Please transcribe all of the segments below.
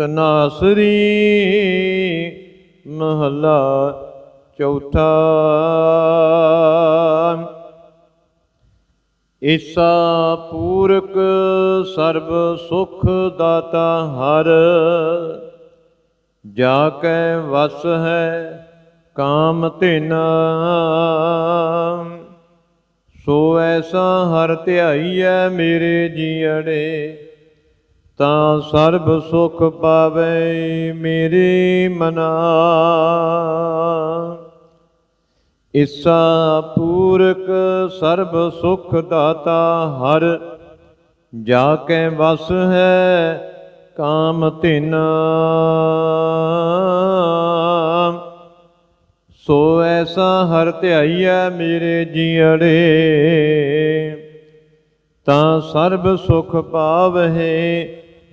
ਤਨਾਸਰੀ ਮਹੱਲਾ ਚੌਥਾ। ਈਸਾ ਪੂਰਕ ਸਰਬ ਸੁਖ ਦਾਤਾ ਹਰ, ਜਾ ਕੈ ਵਸ ਹੈ ਕਾਮ ਧਿਨਾ। ਸੋ ਐਸਾ ਹਰ ਧਿਆਈਐ ਮੇਰੇ ਜੀਅੜੇ ਤਾਂ ਸਰਬ ਸੁਖ ਪਾਵੇ ਮੇਰੇ ਮਨਾ। ਇਸਾ ਪੂਰਕ ਸਰਬ ਸੁਖ ਦਾਤਾ ਹਰ, ਜਾ ਕੇ ਵਸ ਹੈ ਕਾਮ ਤਿਨਾ ਸੋ ਐਸਾ ਹਰ ਧਿਆਈਐ ਮੇਰੇ ਜੀਅੜੇ, ਤਾਂ ਸਰਬ ਸੁਖ ਪਾਵਹਿ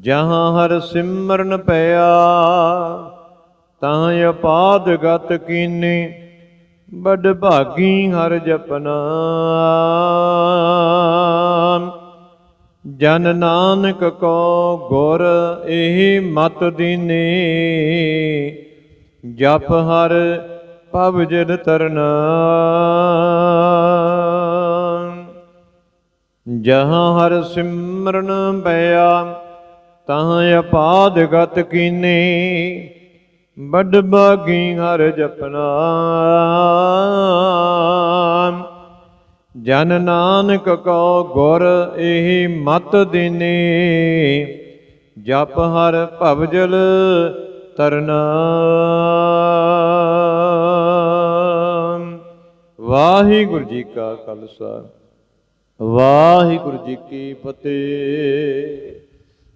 ਜਹਾਂ ਹਰ ਸਿਮਰਨ ਪਿਆ ਤਾਂ ਅਪਾਦ ਗਤ ਕੀਨੀ ਬੜ ਭਾਗੀ ਹਰ ਜਪਨਾ। ਜਨ ਨਾਨਕ ਕੋ ਗੁਰ ਇਹ ਮਤ ਦੀਨੇ, ਜਪ ਹਰ ਭਵ ਜਦ ਤਰਨਾ। ਜਹਾਂ ਹਰ ਸਿਮਰਨ ਪਿਆ ਤਾਂ ਅਪਾਦ ਗਤ ਕੀਨੇ ਬੜ ਬਾਗੀ ਹਰ ਜਪਨਾ। ਜਨ ਨਾਨਕ ਕੋ ਗੁਰ ਇਹ ਮਤ ਦੀਨੇ, ਜਪ ਹਰ ਭਵਜਲ ਤਰਨਾ। ਵਾਹਿਗੁਰੂ ਜੀ ਕਾ ਖਾਲਸਾ, ਵਾਹਿਗੁਰੂ ਜੀ ਕੀ ਫਤਿਹ।